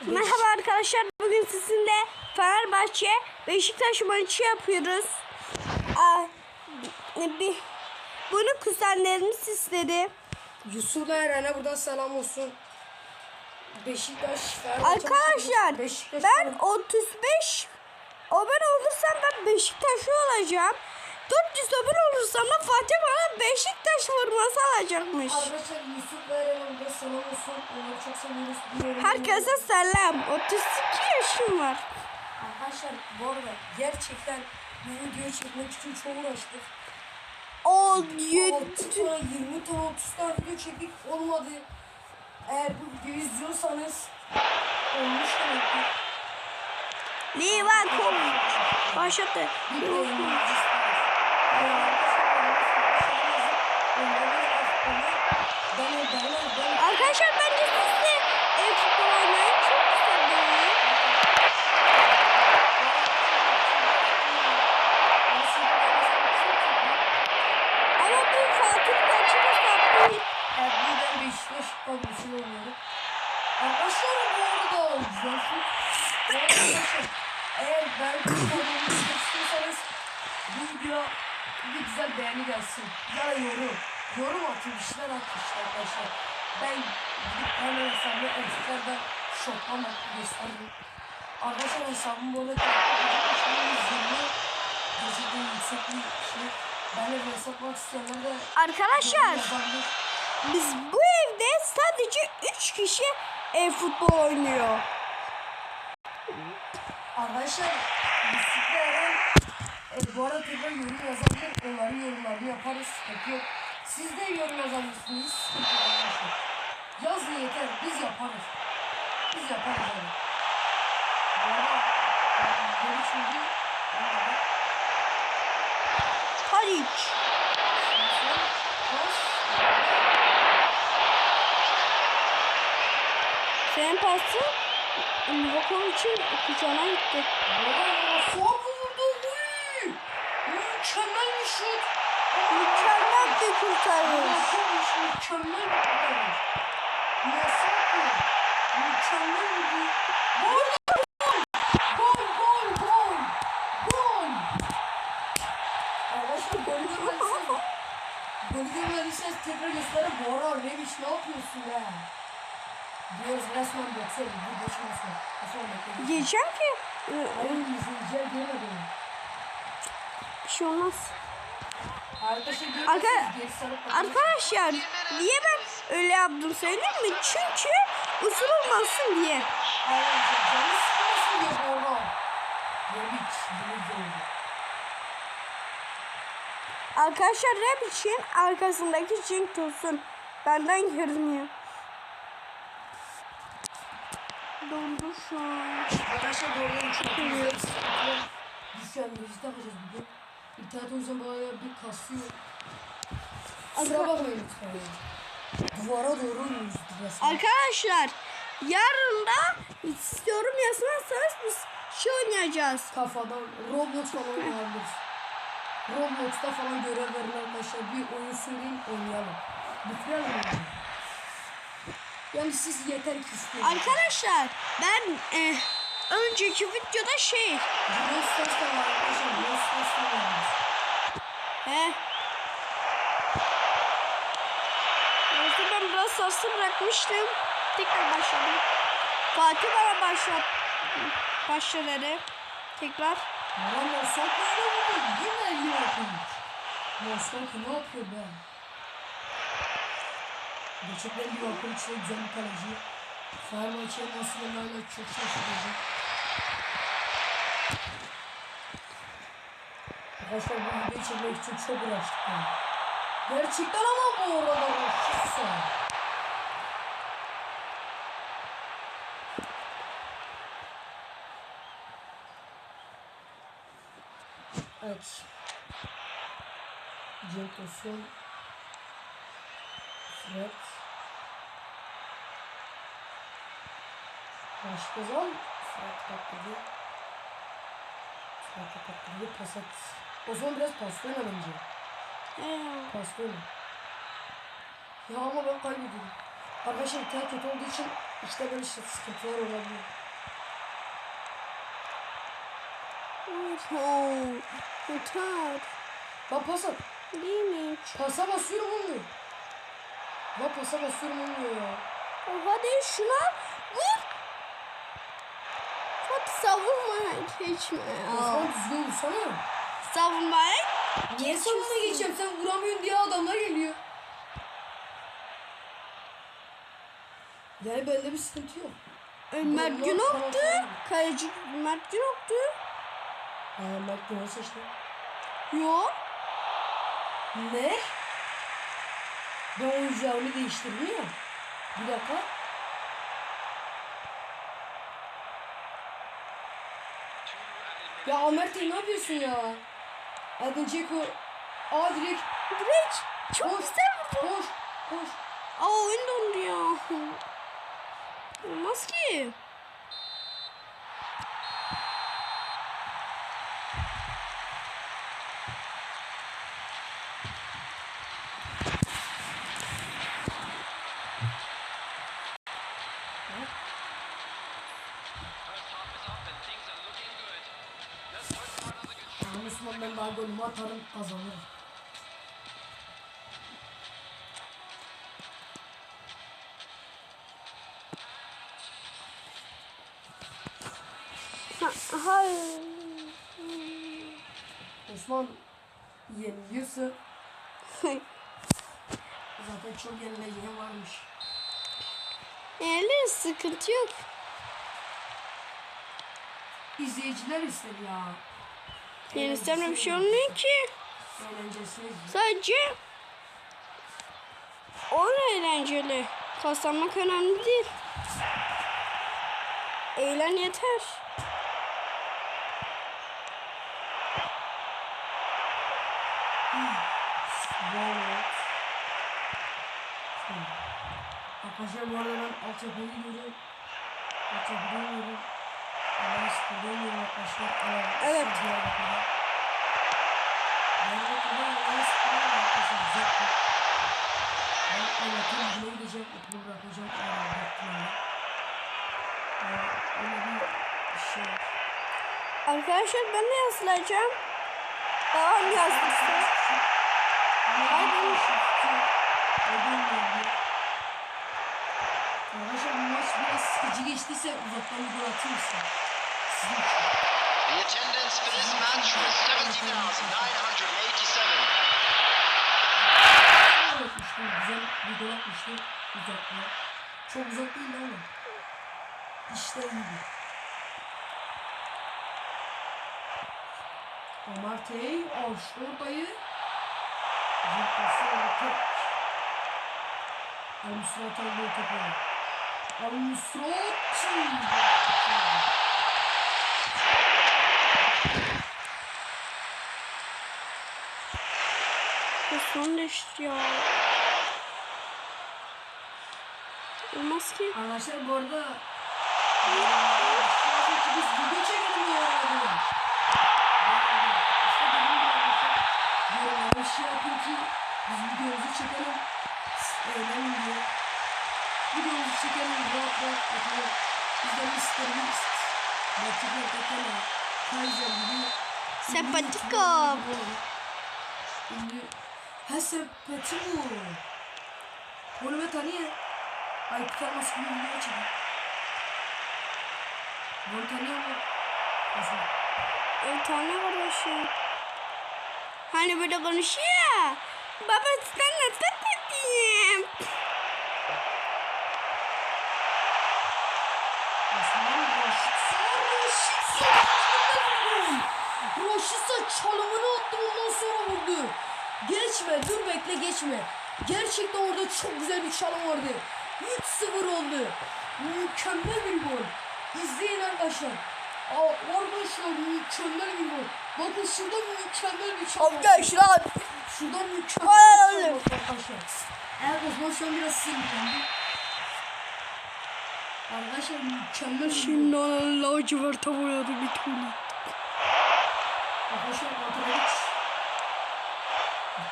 Merhaba arkadaşlar. Bugün sizinle Fenerbahçe Beşiktaş maçı yapıyoruz. Aa, bir, bunu kuzenlerimiz istedi. Yusuf'la Eren'e buradan selam olsun. Beşiktaş, Fenerbahçe Arkadaşlar Beşiktaş ben 35 o ben olursam ben Beşiktaşlı olacağım. 400 öbür olursam da Fatih Arkadaşlar buradan selam olsun. Çok seviyoruz. Herkese selam. 32 yaşım var. Arkadaşlar bu arada gerçekten bu videoyu çekmek için çok uğraştık. O 6 tane 20 tane 30 tane video çektik olmadı. Eğer bu videoyu izliyorsanız olmuş demektir. Livakovic başladı. Bir Arkadaşlar bence siz de ev futbol oynayın. Çok güzel oyun. Ama bu Fatih kaçı hesap değil. Erbil'den Beşiktaş kadrosu oynuyorum. Arkadaşlar bu arada arada Arkadaşlar eğer ben kadromu istiyorsanız bu video bir güzel beğeni gelsin. Ya da yorum. Yorum atın bir şeyler atın işte arkadaşlar. Ben gidip hemen hesabı eksiklerden şoklamak gösterdim. Arkadaşlar hesabım izlemi Gecede yüksek bir şey. Benimle bir hesapmak isteyenler de Arkadaşlar biz bu evde sadece 3 kişi ev futbol oynuyor. Arkadaşlar Eren e, bu arada tekrar yorum yazabilir. Onların yorumlarını yaparız. Yok. Siz de yorum yazabilirsiniz. Yazın yeter. Biz yaparız. Biz yaparız yani. Bu arada geri. Tadic. Pas. Senin pasın Livakovic'in kucağına gitti. Baba soğuk vurdu. Uy! Mükemmel bir şut. Mükemmel bir kurtarış. Mükemmel bir kurtarış. Yasak mı? Mükemmel bir Gol! Gol! Gol! Gol! Gol! Arkadaşlar golü görmediyseniz Golü görmediyseniz tekrar gösterin. Bora Rebic ne yapıyorsun ya? Diyoruz resmen boksör. Bu bekledim. Diyeceğim ki e, Hayır izleyiciler görmedi. bir şey olmaz. Arkadaşlar Arka-. Arkadaşlar niye ben öyle yaptım söyleyeyim mi? Çünkü usul olmasın diye. Arkadaşlar rap için arkasındaki Cenk Tosun benden görünüyor. Dondu şu an. Arkadaşlar arada çok şu an müzik yapacağız bugün. İnternet o yüzden bayağı bir kasıyor. Kusura bakmayın lütfen ya. Duvara doğru oynuyoruz resmen. Arkadaşlar yarın da siz yorum yazmazsanız biz şey oynayacağız. Kafadan Roblox falan oynayabiliriz. Roblox'ta falan görev verin arkadaşlar. Bir oyun söyleyin oynayalım. Bitirelim oyunu. Yani siz yeter ki isteyin. Arkadaşlar ben e, önceki videoda şey var. he Yoksa ben biraz sarsı bırakmıştım. Tekrar başladım. Fatih bana başlat başladı. Tekrar. Mosok öyle vurdu. Yine iyi okumuş. Mosok ne yapıyor be? Gerçekten iyi okumuş güzel bir kaleci. Fenerbahçe'ye nasıl yenerler çok şaşırtıcı. Arkadaşlar bu videoyu çekmek için çok uğraştık yani. Gerçekten ama bu arada uğraştıksa. Evet. Cenk Tosun. Fred. Başkazan. Fred patladı. Fred patladı. Pas at. O zaman biraz paslı oyna bence. Paslı oyna. Ya ama ben kaybediyorum. Arkadaşlar internet kötü olduğu için İşte böyle işte sıkıntılar olabiliyor. Oh, yeter. Bak pas at. Değil mi? Pasa basıyorum olmuyor. Bak pasa basıyorum olmuyor ya. Oh, hadi şuna vur. Hadi savunma geçme. Osman düzgün vursana. Savunmaya Niye savunma geçeceğim? Sen vuramıyorsun diye adamlar geliyor. Yani bende bir sıkıntı yok. Mert Vallahi Günok'tu. Kaleci Mert Günok'tu. Yani Mert Güneş seçti. Yo. Ne? Ben oyuncağımı değiştirdim ya. Bir dakika. Ya Ömer ne yapıyorsun ya? Edin Dzeko. Aa direkt. Direkt. Çok Koş. güzel vurdu. Koş. Koş. Aa oyun dondu ya. Olmaz ki. Tamam Osman ben daha golümü atarım kazanırım. Ha, hayır. Osman yeniliyorsa zaten çok yenileceği varmış. Eğer sıkıntı yok. İzleyiciler ister ya. Yenisinde bir şey olmuyor ki. Sadece oyun eğlenceli. Kazanmak önemli değil. Eğlen yeter. Wow. Arkadaşlar bu arada ben altyapıya gidiyorum. Altyapıda gidiyorum. Evet. arkadaşlar. Ben bir şey. Arkadaşlar ben de yazılacağım. Babam yazdırsın. Arkadaşlar bu maç biraz sıkıcı geçtiyse uzaktan bir gol atır mısın? The attendance for this match was 70,987. Gol atmıştı, güzel bir gol atmıştı uzaktan. Çok uzak değil ama. İşte iyiydi. Amartey açtı ortayı. Zırtası orta. Al-Nusrat aldı o topu. Son düştü ya. Olmaz ki. Arkadaşlar bu arada biz video çekelim ya abi. İşte benim de yorumlara şey yapın ki biz videomuzu çekelim. Eğlenin diye. Videomuzu çekelim rahat rahat yapalım. Bizden isterimiz. Bakıp yapalım. Kaiser gibi. Sempatiko. Ünlü. Ha sempatiko. Onu ben tanıyorum. Ay tutamaz gibi video çekin. Bunu tanıyor mu? Nasıl? Bir tane kardeşim. Hani böyle konuşuyor. Baba sen nasıl Raşitsa! Raşitsa çalımını attı ondan sonra vurdu. Geçme, dur bekle geçme. Gerçekten orada çok güzel bir çalım vardı. 3-0 oldu. Mükemmel bir gol. İzleyin arkadaşlar. Aa, arkadaşlar mükemmel bir gol. Bakın şurada mükemmel bir çalım. Arkadaşlar. Şuradan Ay, mükemmel bir çalım arkadaşlar. Evet Osman şu an biraz sinirlendi. Arkadaşlar mükemmel. Şimdi ona laciverta boyadı bir türlü. Arkadaşlar Antalya'da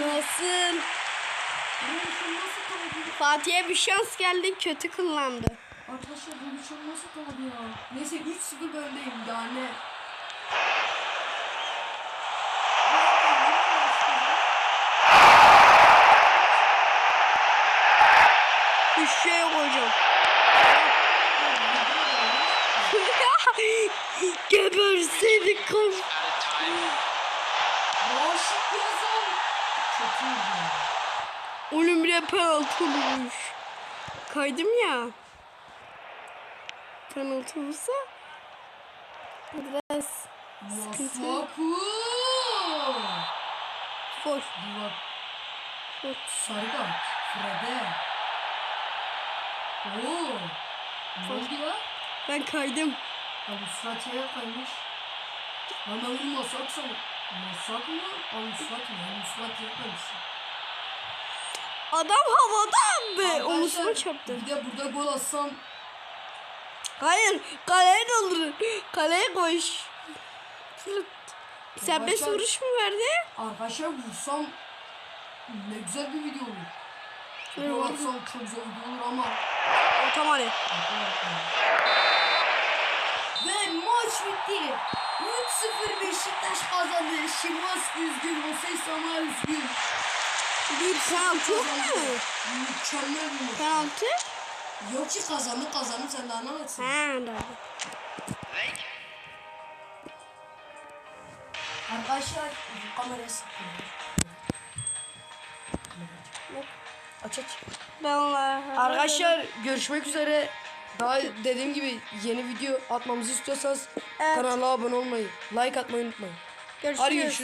nasıl? Fatih'e bir şans geldi kötü kullandı. Arkadaşlar bu bir şey nasıl atamadı ya? Neyse 3-0 ben öndeyim daha ne? Bir şey yok hocam. Geberseydik kız. Added time. Oğlum bir de penaltı olmuş. Kaydım ya. Penaltı olursa biraz sıkıntı. Bak foş. sarı kart. Fred'e. Oo. Ne oldu ya? Ben kaydım. Ya bu Suratı'ya kaymış. Lan ben bunu Mosak mı? Al Surat mı? Kaymışsın. Adam havada be. Omuzuma çarptı. Bir de burada gol atsam Hayır. Kaleye doldurun. Kaleye koş. Fırt. Serbest vuruş mu verdi? arkadaşlar vursam ne güzel bir video olur. Şöyle Gol atsam çok güzel video olur ama Otomani. Ve maç bitti. 3-0 Beşiktaş kazandı. Şimanski üzgün, Jose Samar üzgün. Bir penaltı yok mu? Mükemmel bir maç. Penaltı? Yok ki kazandı kazandı sen de anlamazsın. Ha, doğru. Arkadaşlar kamerayı sıkıyor. Aç aç. Ben. Arkadaşlar görüşmek üzere. Daha dediğim gibi yeni video atmamızı istiyorsanız Evet. kanala abone olmayı, like atmayı unutmayın. görüşürüz. Hadi görüşürüz.